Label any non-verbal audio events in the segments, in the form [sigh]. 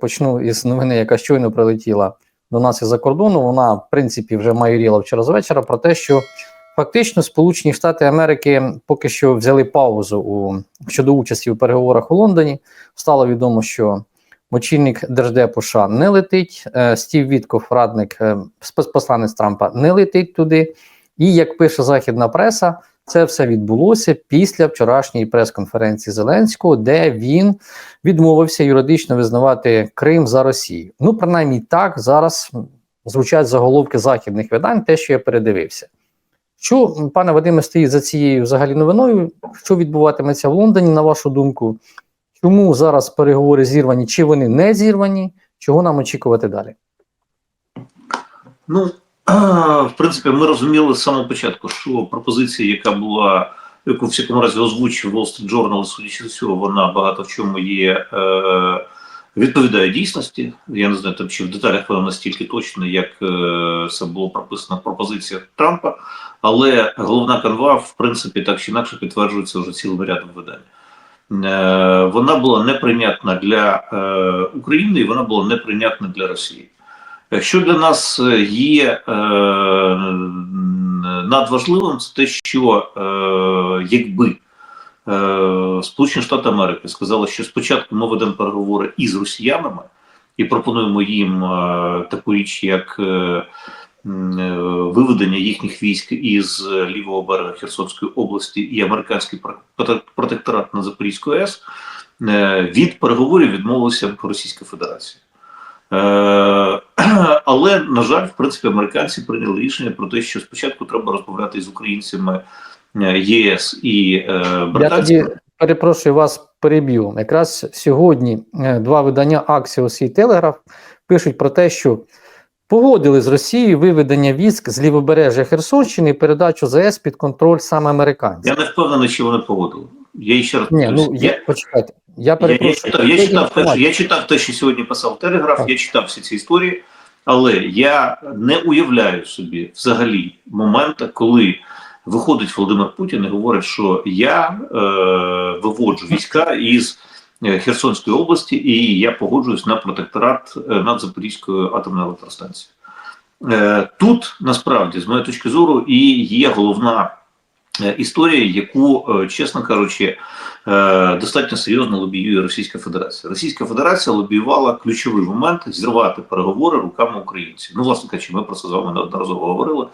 почну із новини, яка щойно прилетіла до нас із-за кордону. Вона, в принципі, вже майоріла вчора з вечора про те, що фактично Сполучені Штати Америки поки що взяли паузу у щодо участі у переговорах у Лондоні. Стало відомо, що очільник Держдепу США не летить. е, Стів Вітков, радник е, спецпосланець Трампа, не летить туди. І як пише західна преса, це все відбулося після вчорашньої прес-конференції Зеленського, де він відмовився юридично визнавати Крим за Росію. Ну, принаймні так зараз звучать заголовки західних видань, те, що я передивився. Що, пане Вадиме, стоїть за цією взагалі новиною? Що відбуватиметься в Лондоні, на вашу думку? Чому зараз переговори зірвані? Чи вони не зірвані? Чого нам очікувати далі? Ну, в принципі, ми розуміли з самого початку, що пропозиція, яка була, яку в всякому разі озвучив Wall Street Journal, судячи з цього, вона багато в чому є. Е, Відповідає дійсності. Я не знаю, там чи в деталях вона настільки точно, як е, це було прописано в пропозиціях Трампа, але головна канва, в принципі, так чи інакше підтверджується вже цілим рядом видань. Е, вона була неприйнятна для України і вона була неприйнятна для Росії. Що для нас є е, надважливим, це те, що е, якби е, Сполучені Штати Америки сказали, що спочатку ми ведемо переговори із росіянами і пропонуємо їм е, таку річ, як е, е, виведення їхніх військ із лівого берега Херсонської області і американський протекторат на Запорізьку АЕС, е, від переговорів відмовилася Російська Федерація. Е, [clears throat] але на жаль, в принципі, американці прийняли рішення про те, що спочатку треба розмовляти з українцями е, ЄС і е, Я британцями. тоді перепрошую вас, переб'ю. Якраз сьогодні два видання Axios і Telegraph пишуть про те, що погодили з Росією виведення військ з лівобережжя Херсонщини і передачу ЗС під контроль саме американців. Я не впевнений, чи вони погодили. Я ще раз Ні, ну я, почекайте. Я Я, я, читав, я, читав те, що, я читав те, що сьогодні писав Телеграф, Так. я читав всі ці історії, але я не уявляю собі взагалі моменту, коли виходить Володимир Путін і говорить, що я е, виводжу війська із е, Херсонської області і я погоджуюсь на протекторат е, над Запорізькою атомною електростанцією. Е, тут насправді, з моєї точки зору, і є головна історія, яку, е, чесно кажучи, е, достатньо серйозно лобіює Російська Федерація. Російська Федерація лобіювала ключовий момент зірвати переговори руками українців. Ну, власне кажучи, ми про це з вами неодноразово говорили.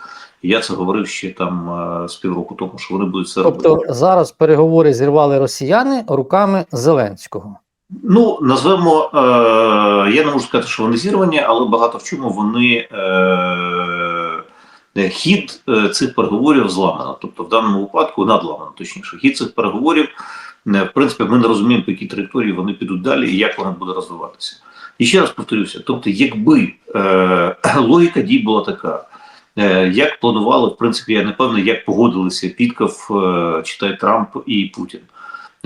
Я це говорив ще там е, з півроку тому, що вони будуть це робити. Тобто зараз переговори зірвали росіяни руками Зеленського. Ну, назвемо, е, я не можу сказати, що вони зірвані, але багато в чому вони е, хід е, цих переговорів зламано. Тобто, в даному випадку надламано, точніше, хід цих переговорів, е, в принципі, ми не розуміємо, по якій траєкторії вони підуть далі і як воно буде розвиватися. І ще раз повторюся: тобто, якби е, [clears throat] логіка дій була така. е, Як планували, в принципі, я не певний, як погодилися Пітков, е, читай Трамп і Путін.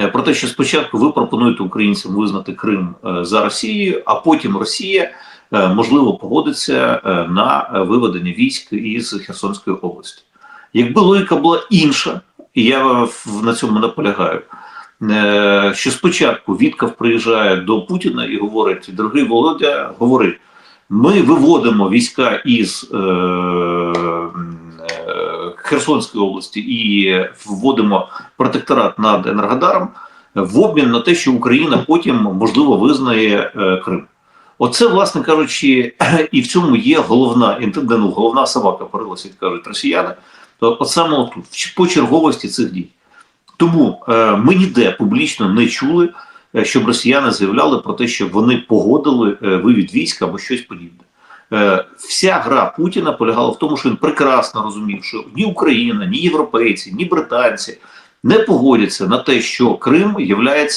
Е, Про те, що спочатку ви пропонуєте українцям визнати Крим е, за Росією, а потім Росія е, можливо погодиться е, на е, виведення військ із Херсонської області. Якби логіка була інша, і я на цьому наполягаю, е, що спочатку Вітков приїжджає до Путіна і говорить: дорогий Володя, говори, ми виводимо війська із е, е, Херсонської області і вводимо протекторат над Енергодаром в обмін на те, що Україна потім можливо визнає е, Крим. Оце, власне кажучи, і в цьому є головна ну, головна собака порилася, як кажуть росіяни. То от саме отут, в- по черговості цих дій. Тому е, ми ніде публічно не чули, е, щоб росіяни заявляли про те, що вони погодили е, вивід військ або щось подібне. Е, вся гра Путіна полягала в тому, що він прекрасно розумів, що ні Україна, ні європейці, ні британці не погодяться на те, що Крим є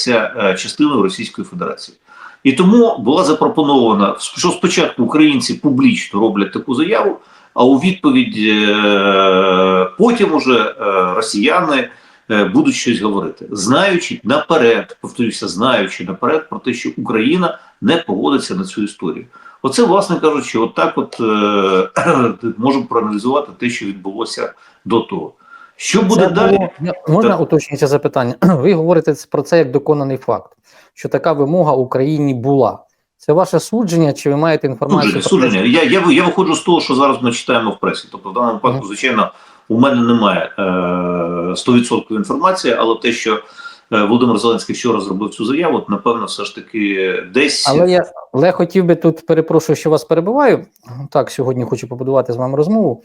частиною Російської Федерації. І тому була запропонована, що спочатку українці публічно роблять таку заяву, а у відповідь е, потім уже е, росіяни е, будуть щось говорити, знаючи наперед, повторюся, знаючи наперед про те, що Україна не погодиться на цю історію. Оце, власне кажучи, от так от [clears throat] можемо проаналізувати те, що відбулося до того. Що буде Це далі? було- можна Так. уточнюється запитання? [clears throat] Ви говорите про це як доконаний факт, що така вимога Україні була. Це ваше судження, чи ви маєте інформацію? Судження, про судження. Я, я, я виходжу з того, що зараз ми читаємо в пресі. Тобто, в даному випадку, звичайно, у мене немає е, 100% інформації, але те, що е, Володимир Зеленський вчора зробив цю заяву, от, напевно, все ж таки десь Але я, але хотів би тут перепрошую, що вас перебиваю. Так, сьогодні хочу побудувати з вами розмову.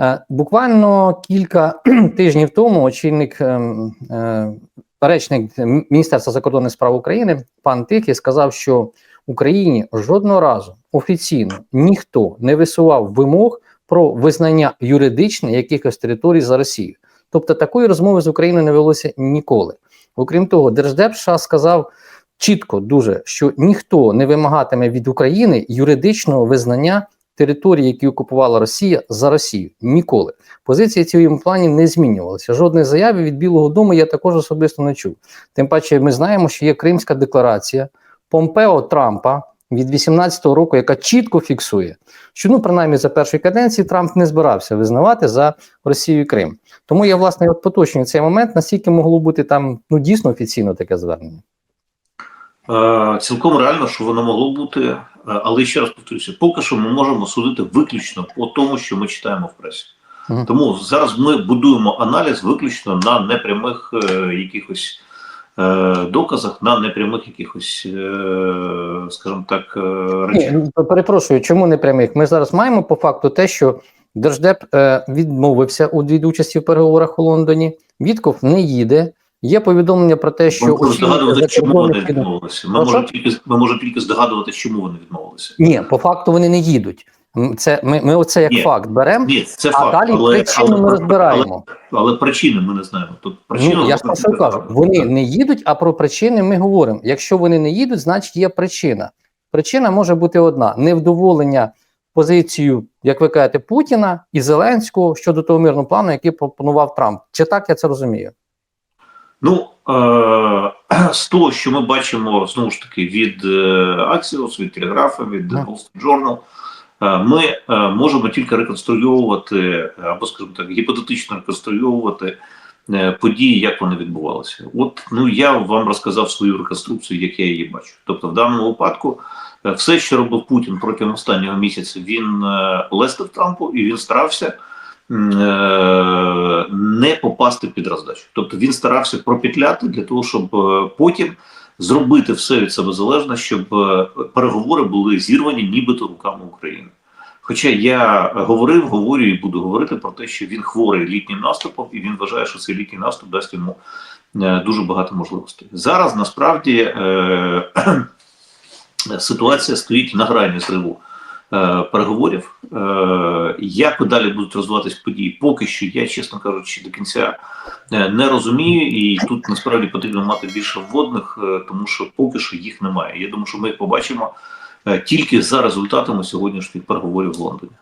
Е, буквально кілька [clears throat] тижнів тому очільник ем, е, речник Міністерства закордонних справ України пан Тихий сказав, що Україні жодного разу офіційно ніхто не висував вимог про визнання юридичне якихось територій за Росію. Тобто такої розмови з Україною не велося ніколи. Окрім того, Держдеп США сказав чітко дуже, що ніхто не вимагатиме від України юридичного визнання території, які окупувала Росія за Росію. Ніколи. Позиція в цьому плані не змінювалася. Жодної заяви від Білого Дому я також особисто не чув. Тим паче, ми знаємо, що є Кримська декларація Помпео Трампа від 18-го року, яка чітко фіксує, що ну принаймні за першої каденції Трамп не збирався визнавати за Росію Крим. Тому я власне от поточнюю цей момент, наскільки могло бути там ну дійсно офіційно таке звернення. Е, Цілком реально, що воно могло бути, е, але ще раз повторюся, поки що ми можемо судити виключно по тому, що ми читаємо в пресі. Мгм. Тому зараз ми будуємо аналіз виключно на непрямих е, якихось е, доказах, на непрямих якихось, е, скажімо так, е, речах. Ні, ну, перепрошую, чому не прямих? Ми зараз маємо по факту те, що Держдеп е, відмовився від участі в переговорах у Лондоні. Вітков не їде. Є повідомлення про те, що Ми здогадувати, чому вони відмовилися. Ми можемо тільки ми можемо тільки здогадувати, чому вони відмовилися. Ні, по факту вони не їдуть. Це ми, ми оце як Ні. факт беремо, Ні, це а факт, далі але, причину але, ми розбираємо. але причини ми не знаємо. Тут причину Ну, я ж про що кажу. Вони не їдуть, а про причини ми говоримо. Якщо вони не їдуть, значить є причина. Причина може бути одна: невдоволення позицією, як ви кажете, Путіна і Зеленського щодо того мирного плану, який пропонував Трамп. Чи так я це розумію? Ну е- [clears throat] з того, що ми бачимо знову ж таки від е, Axios, від Телеграфа, від. Wall Street Journal, е, ми можемо тільки реконструювати, або, скажімо так, гіпотетично реконструювати події, як вони відбувалися. От ну я вам розказав свою реконструкцію, як я її бачу. Тобто, в даному випадку, все, що робив Путін протягом останнього місяця, він лестив Трампу і він старався. Е, Не попасти під роздачу, тобто він старався пропетляти для того, щоб е, потім зробити все від себе залежне, щоб е, переговори були зірвані, нібито руками України. Хоча я говорив, говорю і буду говорити про те, що він хворий літнім наступом, і він вважає, що цей літній наступ дасть йому дуже багато можливостей. Зараз насправді е, ситуація стоїть на грані зриву е, переговорів. Е, як далі будуть розвиватись події, поки що я, чесно кажучи, до кінця е, не розумію, і тут насправді потрібно мати більше вводних, е, тому що поки що їх немає. Я думаю, що ми їх побачимо е, тільки за результатами сьогоднішніх переговорів в Лондоні.